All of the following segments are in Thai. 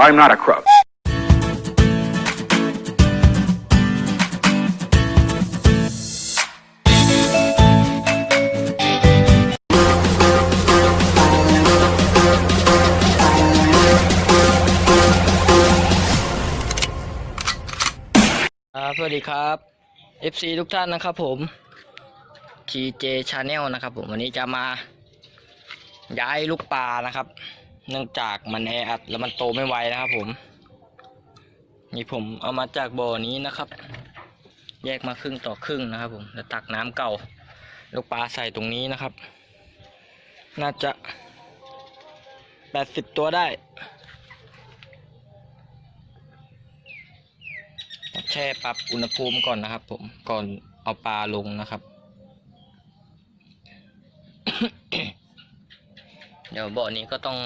I'm not a crook. ครับสวัสดีครับ FC ทุกท่านนะครับผม TJ Channel นะครับผมวันนี้จะมาย้ายลูกปลานะครับ เนื่องจากมันแออัดแล้วมันโตไม่ไวนะครับผม นี่ผมเอามาจากบ่อนี้นะครับ แยกมาครึ่งต่อครึ่งนะครับผมแล้วตักน้ำเก่าลูกปลาใส่ตรงนี้นะครับ น่าจะแปดสิบตัวได้แช่ปรับอุณหภูมิก่อนนะครับ ผมก่อนเอาปลาลงนะครับเดี๋ยวบ่อนี้ก็ต้อง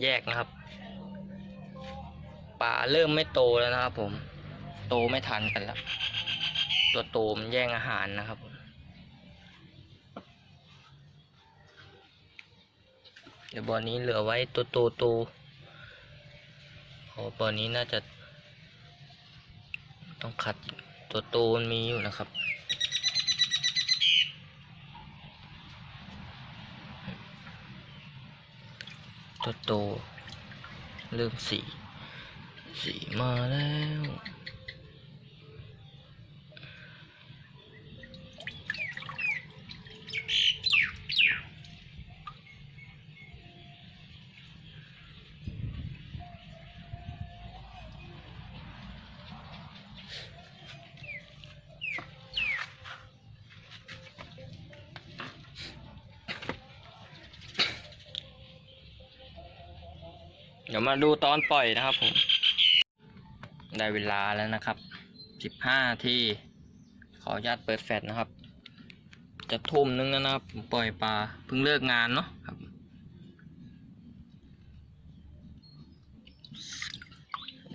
แยกนะครับปลาเริ่มไม่โตแล้วนะครับผม โตไม่ทันกันแล้ว ตัวโตมันแย่งอาหารนะครับเดี๋ยวบ่อนี้เหลือไว้ตัวโตโตโอ้บ่อนี้น่าจะ ต้องขัดตัวโตมันมีอยู่นะครับ ตัวโตเริ่มสี สีมาแล้ว เดี๋ยวมาดูตอนปล่อยนะครับผม ได้เวลาแล้วนะครับ สิบห้าที่ขออนุญาตเปิดแฟลชนะครับ จะทุ่มนึงแล้วนะครับผมปล่อยปลาเพิ่งเลิกงานเนาะครับ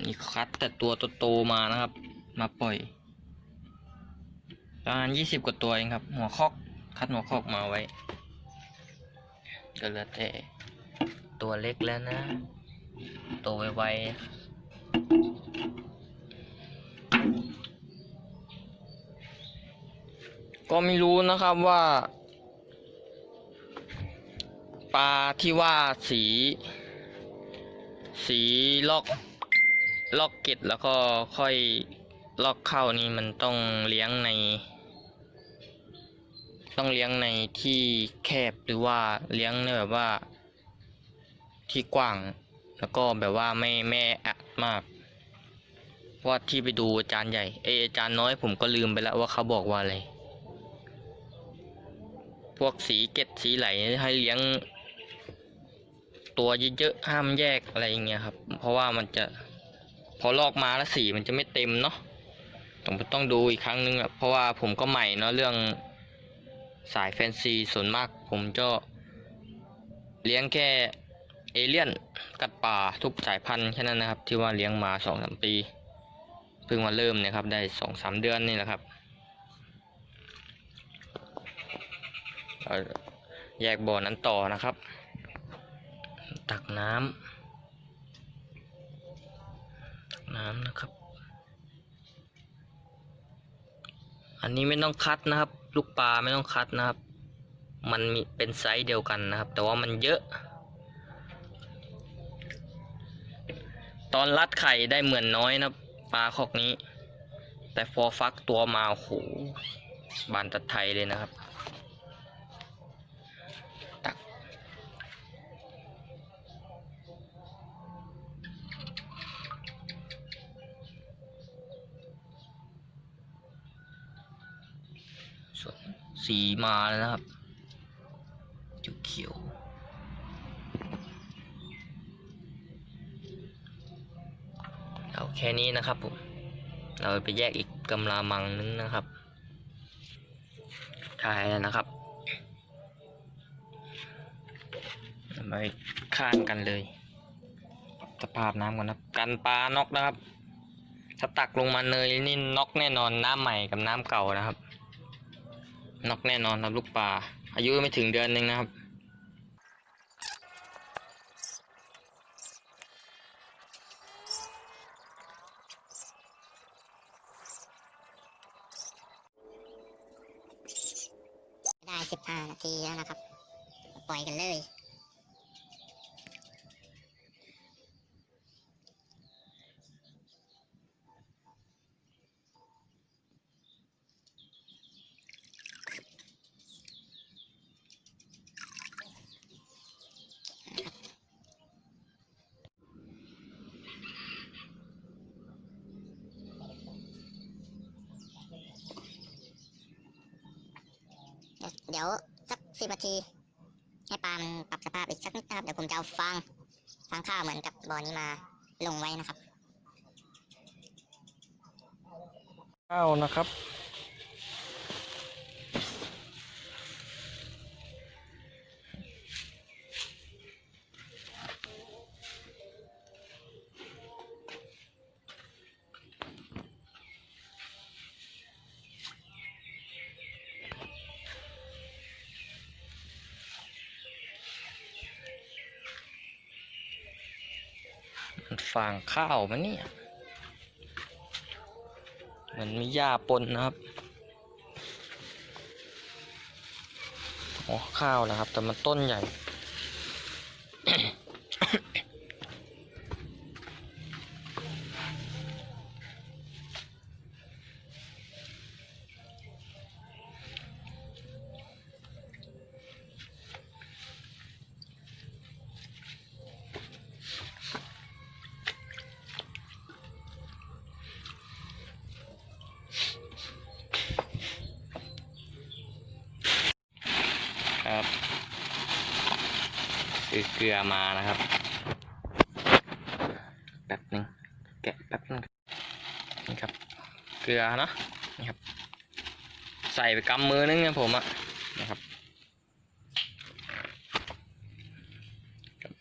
นี่คัดแต่ตัวโตๆมานะครับ มาปล่อยประมาณยี่สิบกว่าตัวเองครับ หัวคอกคัดหัวคอกมาไว้ ก็เหลือแต่ตัวเล็กแล้วนะ โตไวๆก็ไม่รู้นะครับว่า ปลาที่ว่าสี สีลอกลอกเกตแล้วก็ค่อยลอกเข้านี่มันต้องเลี้ยงใน ต้องเลี้ยงในที่แคบหรือว่าเลี้ยงในแบบว่าที่กว้าง แล้วก็แบบว่าไม่ไม่อัดมากว่าที่ไปดูอาจารย์ใหญ่เออาจารย์น้อยผมก็ลืมไปแล้วว่าเขาบอกว่าอะไร พวกสีเกตสีไหลให้เลี้ยง ตัวเยอะๆห้ามแยกอะไรอย่างเงี้ยครับ เพราะว่ามันจะ พอลอกมาแล้วสีมันจะไม่เต็มเนาะต้องต้องดูอีกครั้งนึงอะเพราะว่าผมก็ใหม่เนาะเรื่องสายแฟนซีส่วนมาก ผมจะเลี้ยงแค่ เอเลี่ยนกัดป่าทุกสายพันธุ์แค่นั้นนะครับ ที่ว่าเลี้ยงมาสองสามปีเพิ่งมาเริ่มนี่ยครับ ได้สองสามเดือนนี่แหละครับแยกบ่อนั้นต่อนะครับ ตักน้ำตักน้ำนะครับ อันนี้ไม่ต้องคัดนะครับ ลูกปลาไม่ต้องคัดนะครับ มันมีเป็นไซส์เดียวกันนะครับ แต่ว่ามันเยอะ ตอนรัดไข่ได้เหมือนน้อยนะปลาคอกนี้ แต่พอฟักตัวมาโหบานตัดไทยเลยนะครับ ตัก สีมาแล้วนะครับเขียวๆ เอาแค่นี้นะครับผมเราไปแยกอีกกำลามังนึงนะครับถ่ายแล้วนะครับไปข้างกันเลยสภาพน้ำก่อนนะกันปลาน็อกนะครับถ้าตักลงมาเนยนี่น็อกแน่นอนน้ำใหม่กับน้ำเก่านะครับน็อกแน่นอนครับลูกปลาอายุไม่ถึงเดือนหนึ่งนะครับ สิบห้านาทีแล้วนะครับ ปล่อยกันเลย เดี๋ยวสักสิบนาที ให้ปลามันปรับสภาพอีกสักนิดนะครับ เดี๋ยวผมจะเอาฟางฟางข้าวเหมือนกับบอนี้มาลงไว้นะครับ ข้าวนะครับางข้าวมันเนี่ยมันมีหญ้าปนนะครับโอ้ข้าวนะครับ แต่มันต้นใหญ่ ครับซื้อเกลือมานะครับแป๊บนึงแกะแป๊บนึงนี่ครับ เกลือเนะนี่ครับ ใส่ไปกำมือนึงนะผมอะนะครับครับ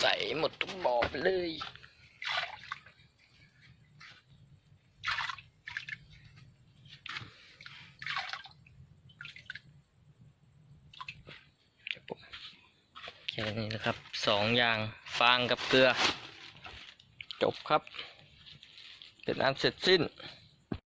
ใส่หมดทุกบ่อไปเลย ครับผมแค่ นี่นะครับสองอย่างฟางกับเกลือ จบครับ เป็นอันเสร็จสิ้น